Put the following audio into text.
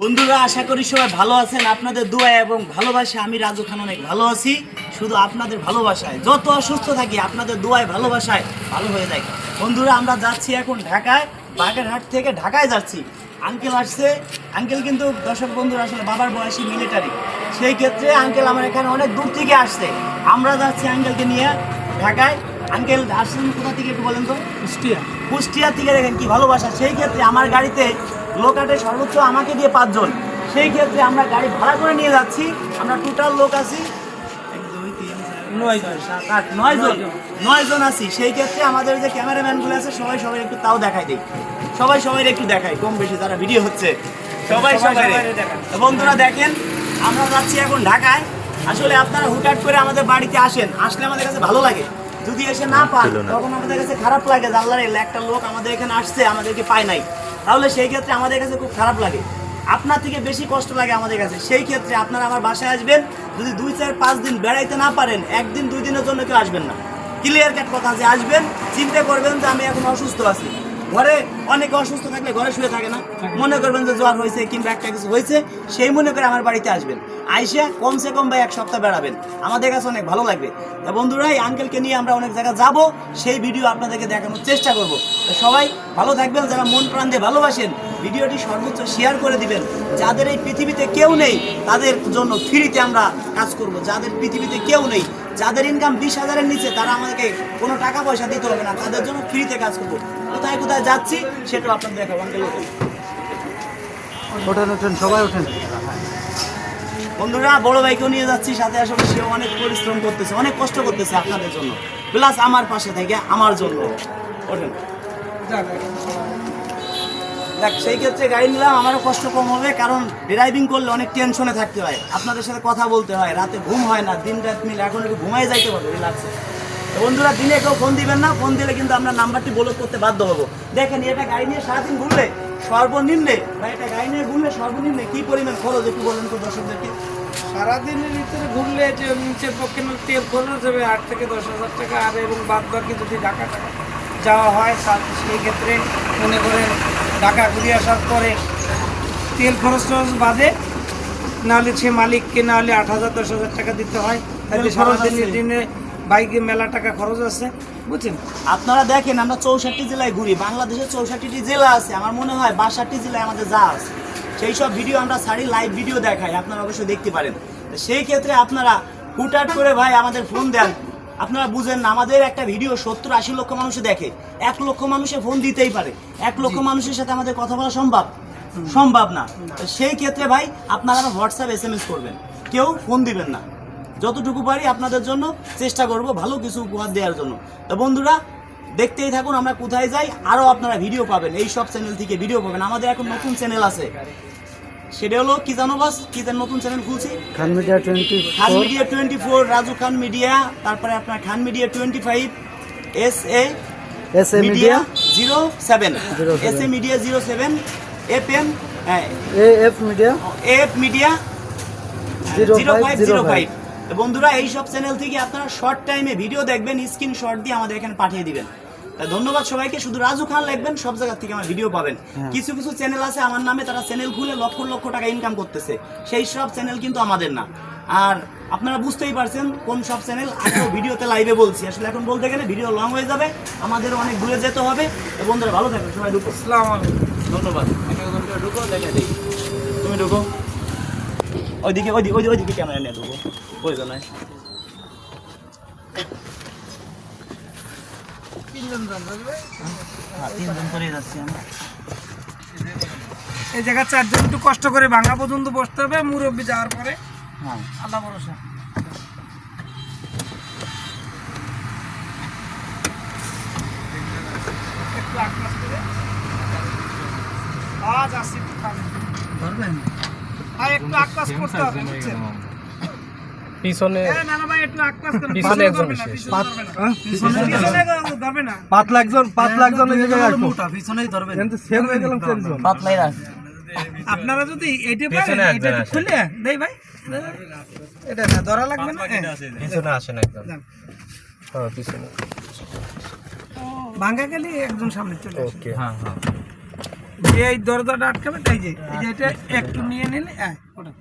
বন্ধুরা, আশা করি সবাই ভালো আছেন। আপনাদের দোয়া এবং ভালোবাসা, আমি রাজু খান অনেক ভালো আছি। শুধু আপনাদের ভালোবাসায়, যত অসুস্থ থাকি, আপনাদের দোয়ায়, ভালোবাসায় ভালো হয়ে যায় বন্ধুরা, আমরা যাচ্ছি এখন ঢাকায়, বাগেরহাট থেকে ঢাকায় যাচ্ছি। আঙ্কেল আসছে। আঙ্কেল কিন্তু, দর্শক বন্ধুরা, আসলে বাবার বয়সী মিলিটারি সেই ক্ষেত্রে আঙ্কেল আমার এখানে অনেক দূর থেকে আসছে। আমরা যাচ্ছি আঙ্কেলকে নিয়ে ঢাকায়। আঙ্কেল আসছেন কোথা থেকে একটু বলেন তো? কুষ্টিয়া। কুষ্টিয়া থেকে দেখেন কি ভালোবাসা। সেই ক্ষেত্রে আমার গাড়িতে লোক আটে সর্বোচ্চ আমাকে দিয়ে পাঁচজন। সেই ক্ষেত্রে আমরা গাড়ি ভাড়া করে নিয়ে যাচ্ছি। আমরা টোটাল লোক আছি নয় জন। নয় জন। আছি। সেই ক্ষেত্রে আমাদের যে ক্যামেরাম্যানগুলো আছে সবাই সবাই একটু তাও দেখাই দিই। সবাই সবাই একটু দেখাই কম বেশি যারা ভিডিও হচ্ছে। সবাই। বন্ধুরা দেখেন আমরা যাচ্ছি এখন ঢাকায়। আসলে আপনারা হুটহাট করে আমাদের বাড়িতে আসেন। আসলে আমাদের কাছে ভালো লাগে। যদি এসে না পান তখন আমাদের কাছে খারাপ লাগে যে একটা লোক আমাদের এখানে আসছে আমাদেরকে পায় নাই। তাহলে সেই ক্ষেত্রে আমাদের কাছে খুব খারাপ লাগে। আপনার থেকে বেশি কষ্ট লাগে আমাদের কাছে। সেই ক্ষেত্রে আপনারা আমার বাসায় আসবেন যদি দুই চার পাঁচ দিন বেড়াইতে না পারেন একদিন দুই দিনের জন্য কেউ আসবেন না। ক্লিয়ার কাট কথা যে আসবেন চিন্তা করবেন যে আমি এখন অসুস্থ আছি। ঘরে অনেকে অসুস্থ থাকলে ঘরে শুয়ে থাকে না। মনে করবেন যে জ্বর হয়েছে কিংবা একটা কিছু হয়েছে, সেই মনে করে আমার বাড়িতে আসবেন। আইসা কমসে কম বা এক সপ্তাহ বেড়াবেন। আমাদের কাছে অনেক ভালো লাগবে। তা বন্ধুরা, এই আঙ্কেলকে নিয়ে আমরা অনেক জায়গায় যাব, সেই ভিডিও আপনাদেরকে দেখানোর চেষ্টা করব। সবাই ভালো থাকবেন, যারা মন প্রাণ দিয়ে ভালোবাসেন, ভিডিওটি সর্বোচ্চ শেয়ার করে দিবেন। যাদের এই পৃথিবীতে কেউ নেই, তাদের জন্য ফ্রিতে আমরা কাজ করব। যাদের পৃথিবীতে কেউ নেই, যাদের ইনকাম বিশ হাজারের নিচে, তারা আমাদেরকে কোনো টাকা পয়সা দিতে হবে না, তাদের জন্য ফ্রিতে কাজ করব। কোথায় কোথায় যাচ্ছি সেটাও আপনাদের দেখাবো আঙ্কেল ওঠেন। ওঠেন সবাই ওঠেন। বন্ধুরা বড় ভাইকেও নিয়ে যাচ্ছি সাথে আসলে সেও অনেক পরিশ্রম করতেছে অনেক কষ্ট করতেছে আপনাদের জন্য। প্লাস আমার পাশে থেকে আমার জন্য। ওঠেন। দেখ সেই ক্ষেত্রে গাড়ি নিলাম আমারও কষ্ট কম হবে কারণ ড্রাইভিং করলে অনেক টেনশনে থাকতে হয়। আপনাদের সাথে কথা বলতে হয় রাতে ঘুম হয় না দিন রাত মিলে এখন একটু ঘুমাই যাইতে পারবে রিল্যাক্সে তো বন্ধুরা দিনে কেউ ফোন দিবেন না ফোন দিলে কিন্তু আমরা নাম্বারটি ব্লক করতে বাধ্য হব। দেখেন এটা গাড়ি নিয়ে সারাদিন ঘুরলে সর্বনিম্নে বা এটা গাড়ি নিয়ে ঘুরলে সর্বনিম্নে কি পরিমাণ খরচ একটু বলেন তো দর্শকদেরকে? সারাদিনের ভিতরে ঘুরলে যে নিচের পক্ষে তেল খরচ হবে আট থেকে দশ হাজার টাকা আর এবং বাদ বাকি যদি ঢাকা টাকা যাওয়া হয় সেই ক্ষেত্রে মনে করেন ঢাকা ঘুরে আসার পরে তেল খরচ টরচ বাদে নাহলে সে মালিককে নাহলে আট হাজার দশ হাজার টাকা দিতে হয়। তাহলে সারাদিনের দিনে বাইকে মেলা টাকা খরচ আছে বুঝছেন? আপনারা দেখেন আমরা চৌষট্টি জেলায় ঘুরি বাংলাদেশের চৌষট্টিটি জেলা আছে। আমার মনে হয় বাষট্টি জেলায় আমাদের যা আছে। সেই সব ভিডিও আমরা সারি লাইভ ভিডিও দেখাই আপনারা অবশ্যই দেখতে পারেন। তো সেই ক্ষেত্রে আপনারা হুটহাট করে ভাই আমাদের ফোন দেন। আপনারা বুঝেন না আমাদের একটা ভিডিও সত্তর আশি লক্ষ মানুষ দেখে। এক লক্ষ মানুষে ফোন দিতেই পারে। এক লক্ষ মানুষের সাথে আমাদের কথা বলা সম্ভব? সম্ভব না। তো সেই ক্ষেত্রে ভাই আপনারা হোয়াটসঅ্যাপ এস এম এস করবেন। কেউ ফোন দিবেন না। যতটুকু পারি আপনাদের জন্য চেষ্টা করব ভালো কিছু উপহার দেওয়ার জন্য। তো বন্ধুরা দেখতেই থাকুন আমরা কোথায় যাই। আরও আপনারা ভিডিও পাবেন। এই সব চ্যানেল থেকে ভিডিও পাবেন। আমাদের এখন নতুন চ্যানেল আছে। সেটা হলো কি জানো বাস কি তার নতুন চ্যানেল খুলছি? Khan media twenty Khan media twenty four Raju Khan media তারপরে আপনার Khan media twenty five S A S A media zero seven S A media zero seven F M A F media F media zero five zero five বন্ধুরা এই সব channel থেকে আপনারা short টাইমে video দেখবেন screen shot দিয়ে আমাদের এখানে পাঠিয়ে দিবেন। ধন্যবাদ সবাইকে শুধু রাজু খান লিখবেন সব জায়গা থেকে আমার ভিডিও পাবেন। হ্যাঁ। কিছু কিছু চ্যানেল আছে আমার নামে তারা চ্যানেল খুলে লক্ষ লক্ষ টাকা ইনকাম করতেছে। সেই সব চ্যানেল কিন্তু আমাদের না। আর আপনারা বুঝতেই পারছেন কোন সব চ্যানেল আগেও ভিডিওতে লাইভে বলছি। আসলে এখন বলতে গেলে ভিডিও লং হয়ে যাবে আমাদের অনেক দূরে যেতে হবে। বন্ধুরা ভালো থাকবেন সবাই ঢুকো। আসসালামু আলাইকুম। ধন্যবাদ। ঢুকো দেখে দিই। তুমি ঢুকো। ওইদিকে ওইদিকে ওইদিকে ওইদিকে ক্যামেরা নিয়ে ঢুকো। প্রয়োজন আমরা। এই জায়গায় চারজন একটু কষ্ট করে ভাঙা পর্যন্ত বসতে হবে মুরব্বী যাওয়ার পরে হ্যাঁ। আল্লাহ ভরসা একটু আক্রাস করে আজ আসি একটু খাবেন। আর একটু আক্রাস করতে হবে বুঝছেন? পিছনে ভাই। পিছনে একজন ধরবে না। হ্যাঁ? ধরবে না। সেম হয়ে গেলাম আপনারা যদি এইটা পারেন এটা খুলে দেই ভাই। এটা না ধরা লাগবে না? হ্যাঁ। পিছনে আসেন একদম হ্যাঁ পিছনে। ভাঙ্গা গেলে একজন সামনে চলে আসে। ওকে হ্যাঁ হ্যাঁ। যে এই দরজাটা আটকাবে তাই যে এটা একটু নিয়ে নিলে হ্যাঁ ওটা।